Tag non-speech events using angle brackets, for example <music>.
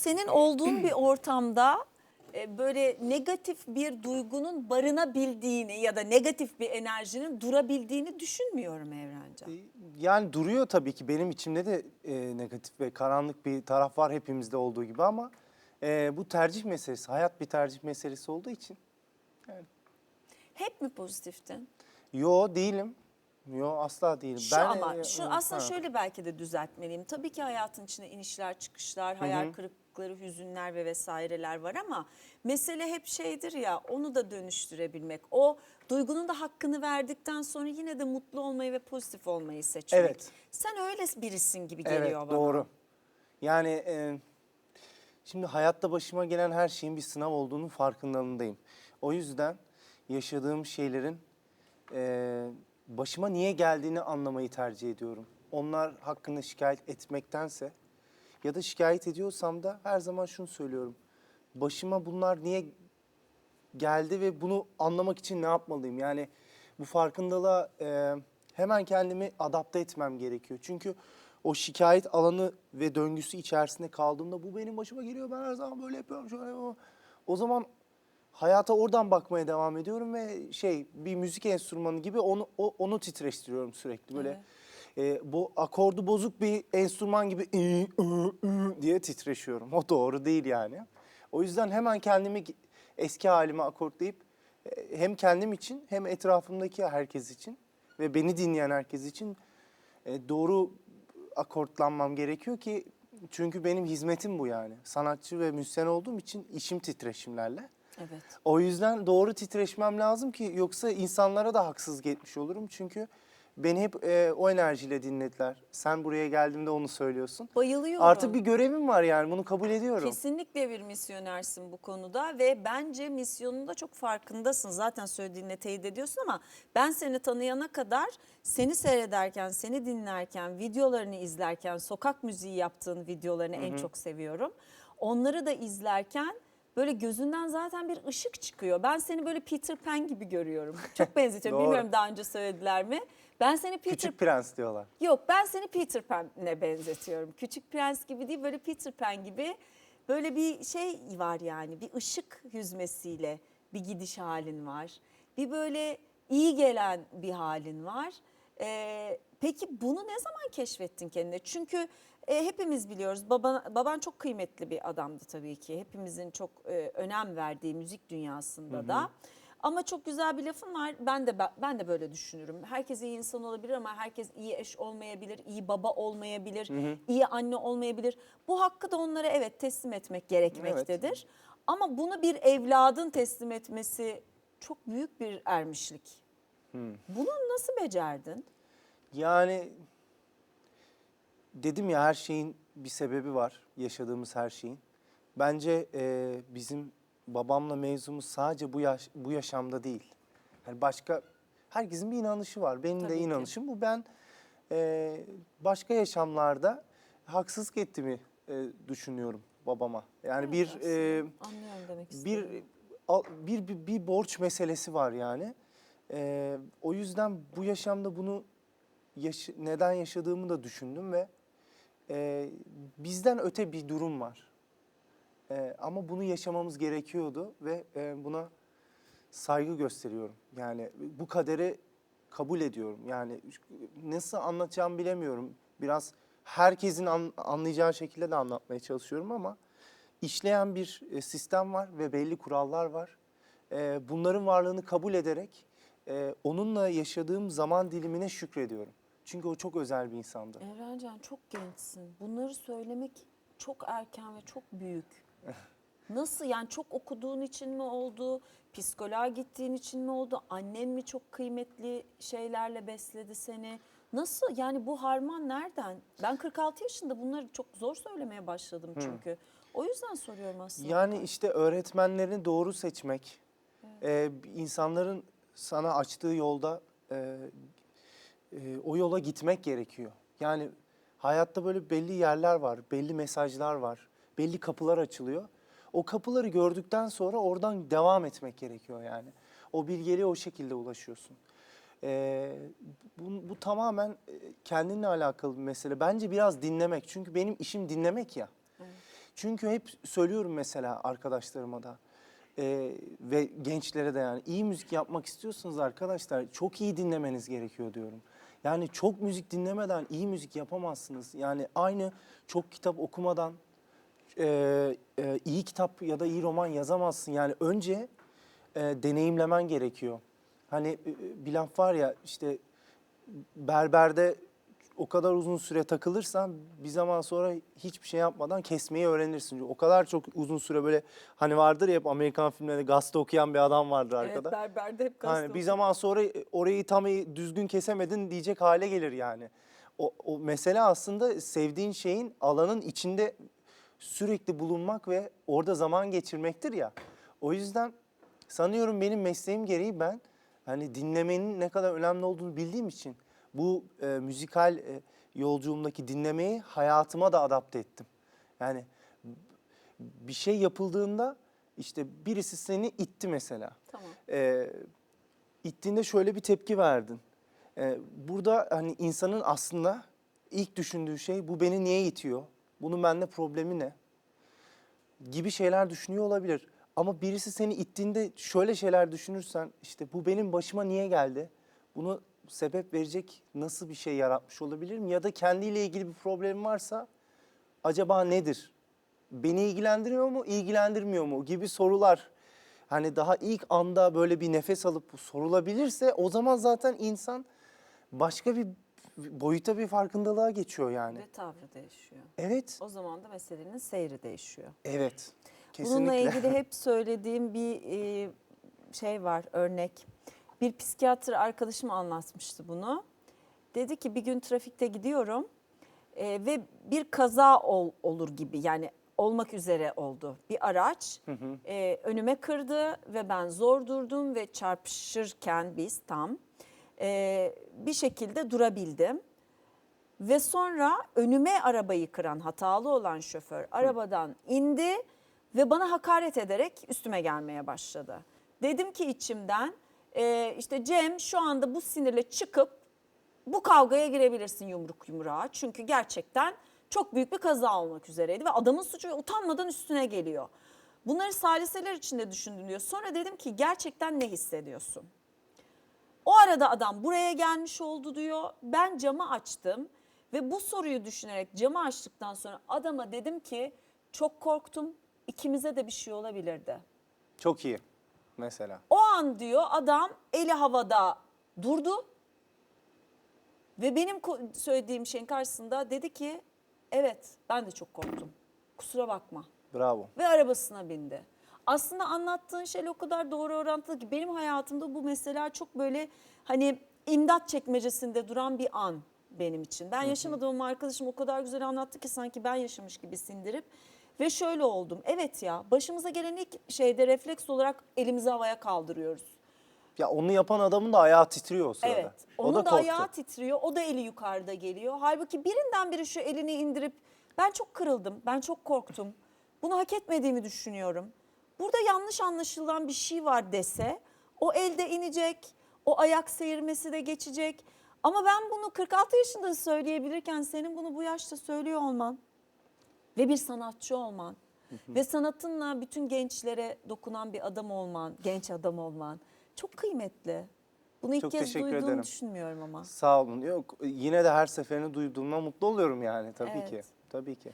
Senin olduğun bir <clears throat> ortamda e, böyle negatif bir duygunun barınabildiğini ya da negatif bir enerjinin durabildiğini düşünmüyorum Evrencan. Yani duruyor tabii ki benim içimde de e, negatif ve karanlık bir taraf var hepimizde olduğu gibi ama e, bu tercih meselesi, hayat bir tercih meselesi olduğu için. Hep mi pozitiftin? Yo değilim. Yo asla değilim. Şu Ben, ama e, şu e, aslında ha. şöyle belki de düzeltmeliyim. Tabii ki hayatın içinde inişler, çıkışlar, hayal kırıklıkları, hüzünler ve vesaireler var ama mesele hep şeydir ya onu da dönüştürebilmek. O duygunun da hakkını verdikten sonra yine de mutlu olmayı ve pozitif olmayı seçmek. Evet. Sen öyle birisin gibi geliyor Evet bana. doğru. Yani e, şimdi hayatta başıma gelen her şeyin bir sınav olduğunu farkındalığındayım. O yüzden yaşadığım şeylerin e, başıma niye geldiğini anlamayı tercih ediyorum. Onlar hakkında şikayet etmektense ya da şikayet ediyorsam da her zaman şunu söylüyorum. Başıma bunlar niye geldi ve bunu anlamak için ne yapmalıyım? Yani bu farkındalığa e, hemen kendimi adapte etmem gerekiyor. Çünkü o şikayet alanı ve döngüsü içerisinde kaldığımda bu benim başıma geliyor. Ben her zaman böyle yapıyorum. Şöyle yapıyorum. O zaman hayata oradan bakmaya devam ediyorum ve şey bir müzik enstrümanı gibi onu o- onu titreştiriyorum sürekli böyle. E, bu akordu bozuk bir enstrüman gibi "ı, ı, ı" diye titreşiyorum. <laughs> O doğru değil yani. O yüzden hemen kendimi eski halime akortlayıp e, hem kendim için hem etrafımdaki herkes için ve beni dinleyen herkes için e, doğru akortlanmam gerekiyor ki çünkü benim hizmetim bu yani. Sanatçı ve müzisyen olduğum için işim titreşimlerle. Evet. O yüzden doğru titreşmem lazım ki yoksa insanlara da haksızlık etmiş olurum. Çünkü beni hep e, o enerjiyle dinlediler. Sen buraya geldiğimde onu söylüyorsun. Bayılıyorum. Artık bir görevim var yani bunu kabul ediyorum. Kesinlikle bir misyonersin bu konuda ve bence misyonunda çok farkındasın. Zaten söylediğinle teyit ediyorsun ama ben seni tanıyana kadar seni seyrederken, seni dinlerken, videolarını izlerken, sokak müziği yaptığın videolarını en çok seviyorum. Onları da izlerken böyle gözünden zaten bir ışık çıkıyor. Ben seni böyle Peter Pan gibi görüyorum. <laughs> Çok benzetiyorum. Doğru. Bilmiyorum daha önce söylediler mi? Ben seni Peter Küçük prens diyorlar. Yok ben seni Peter Pan'e benzetiyorum. Küçük Prens gibi değil böyle Peter Pan gibi böyle bir şey var yani bir ışık hüzmesiyle bir gidiş halin var. Bir böyle iyi gelen bir halin var. Ee, peki bunu ne zaman keşfettin kendine? Çünkü e, hepimiz biliyoruz baban, baban çok kıymetli bir adamdı tabii ki. Hepimizin çok e, önem verdiği müzik dünyasında da. Ama çok güzel bir lafın var. Ben de ben de böyle düşünürüm. Herkes iyi insan olabilir ama herkes iyi eş olmayabilir, iyi baba olmayabilir, iyi anne olmayabilir. Bu hakkı da onlara evet teslim etmek gerekmektedir. Ama bunu bir evladın teslim etmesi çok büyük bir ermişlik. Bunu nasıl becerdin? Yani dedim ya her şeyin bir sebebi var. Yaşadığımız her şeyin. Bence e, bizim babamla mevzumuz sadece bu yaş bu yaşamda değil. Yani başka herkesin bir inanışı var. Benim Tabii de ki. inanışım bu. Ben e, başka yaşamlarda haksızlık ettiğimi e, düşünüyorum babama. Yani bir e, Anlıyorum demek bir, al- bir bir bir borç meselesi var yani. Ee, o yüzden bu yaşamda bunu yaş- neden yaşadığımı da düşündüm ve e, bizden öte bir durum var. E, ama bunu yaşamamız gerekiyordu ve e, buna saygı gösteriyorum. Yani bu kaderi kabul ediyorum. Yani nasıl anlatacağımı bilemiyorum. Biraz herkesin an- anlayacağı şekilde de anlatmaya çalışıyorum ama işleyen bir e, sistem var ve belli kurallar var. E, Bunların varlığını kabul ederek e, onunla yaşadığım zaman dilimine şükrediyorum. Çünkü o çok özel bir insandı. Evrencan çok gençsin. Bunları söylemek çok erken ve çok büyük. <laughs> Nasıl yani çok okuduğun için mi oldu? Psikoloğa gittiğin için mi oldu? Annen mi çok kıymetli şeylerle besledi seni? Nasıl yani bu harman nereden? Ben 46 yaşında bunları çok zor söylemeye başladım çünkü. O yüzden soruyorum aslında. Yani işte öğretmenlerini doğru seçmek, e, insanların sana açtığı yolda e, e, o yola gitmek gerekiyor. Yani hayatta böyle belli yerler var, belli mesajlar var, belli kapılar açılıyor. O kapıları gördükten sonra oradan devam etmek gerekiyor yani. O bilgeliğe o şekilde ulaşıyorsun. E, bu, bu tamamen e, kendinle alakalı bir mesele. Bence biraz dinlemek. Çünkü benim işim dinlemek ya. Çünkü hep söylüyorum mesela arkadaşlarıma da e, ve gençlere de yani iyi müzik yapmak istiyorsanız arkadaşlar çok iyi dinlemeniz gerekiyor diyorum. Yani çok müzik dinlemeden iyi müzik yapamazsınız. Yani aynı çok kitap okumadan e, e, iyi kitap ya da iyi roman yazamazsın. Yani önce e, deneyimlemen gerekiyor. Hani e, bir laf var ya işte berberde o kadar uzun süre takılırsan bir zaman sonra hiçbir şey yapmadan kesmeyi öğrenirsin. O kadar çok uzun süre böyle hani vardır ya hep Amerikan filmlerinde gazete okuyan bir adam vardır arkada. Evet berberde hep Hani gazete bir zaman sonra orayı tam iyi- düzgün kesemedin diyecek hale gelir yani. O, o mesele aslında sevdiğin şeyin alanın içinde sürekli bulunmak ve orada zaman geçirmektir ya. O yüzden sanıyorum benim mesleğim gereği ben hani dinlemenin ne kadar önemli olduğunu bildiğim için bu e, müzikal e, yolculuğumdaki dinlemeyi hayatıma da adapte ettim. Yani bir şey yapıldığında işte birisi seni itti mesela. Tamam. Ee, ittiğinde şöyle bir tepki verdin. Ee, burada hani insanın aslında ilk düşündüğü şey bu beni niye itiyor? Bunun bende problemi ne? Gibi şeyler düşünüyor olabilir. Ama birisi seni ittiğinde şöyle şeyler düşünürsen işte bu benim başıma niye geldi? Bunu sebep verecek nasıl bir şey yaratmış olabilirim? Ya da kendiyle ilgili bir problem varsa acaba nedir? Beni ilgilendiriyor mu, ilgilendirmiyor mu gibi sorular. Hani daha ilk anda böyle bir nefes alıp sorulabilirse o zaman zaten insan başka bir boyuta bir farkındalığa geçiyor yani. Ve tavrı değişiyor. Evet, O zaman da meselenin seyri değişiyor. evet. Bununla Kesinlikle. ilgili hep <laughs> söylediğim bir e, şey var, örnek. Bir psikiyatr arkadaşım anlatmıştı bunu. Dedi ki bir gün trafikte gidiyorum e, ve bir kaza ol- olur gibi yani olmak üzere oldu. Bir araç e, önüme kırdı ve ben zor durdum ve çarpışırken biz tam e, bir şekilde durabildim. Ve sonra önüme arabayı kıran hatalı olan şoför arabadan indi ve bana hakaret ederek üstüme gelmeye başladı. Dedim ki içimden e, işte Cem şu anda bu sinirle çıkıp bu kavgaya girebilirsin yumruk yumruğa. Çünkü gerçekten çok büyük bir kaza olmak üzereydi ve adamın suçu utanmadan üstüne geliyor. Bunları saliseler içinde düşündüm diyor. Sonra dedim ki gerçekten ne hissediyorsun? O arada adam buraya gelmiş oldu diyor. Ben camı açtım ve bu soruyu düşünerek camı açtıktan sonra adama dedim ki çok korktum. İkimize de bir şey olabilirdi. Çok iyi mesela. O an diyor adam eli havada durdu. Ve benim söylediğim şeyin karşısında dedi ki evet ben de çok korktum. Kusura bakma. Bravo. Ve arabasına bindi. Aslında anlattığın şey o kadar doğru orantılı ki benim hayatımda bu mesela çok böyle hani imdat çekmecesinde duran bir an benim için. Ben yaşamadığım arkadaşım o kadar güzel anlattı ki sanki ben yaşamış gibi sindirip ve şöyle oldum. Evet ya başımıza gelen ilk şeyde refleks olarak elimizi havaya kaldırıyoruz. Ya onu yapan adamın da ayağı titriyor o sırada. Evet. o Onun da da, korktu. ayağı titriyor. O da eli yukarıda geliyor. Halbuki birinden biri şu elini indirip ben çok kırıldım. Ben çok korktum. Bunu hak etmediğimi düşünüyorum. Burada yanlış anlaşılan bir şey var dese o elde inecek. O ayak seyirmesi de geçecek. Ama ben bunu 46 yaşında söyleyebilirken senin bunu bu yaşta söylüyor olman ve bir sanatçı olman ve sanatınla bütün gençlere dokunan bir adam olman, genç adam olman çok kıymetli. Bunu ilk Çok kez teşekkür duyduğumu ederim. düşünmüyorum ama. Sağ olun. Yok yine de her seferini duyduğumda mutlu oluyorum yani tabii ki. Evet. Tabii ki.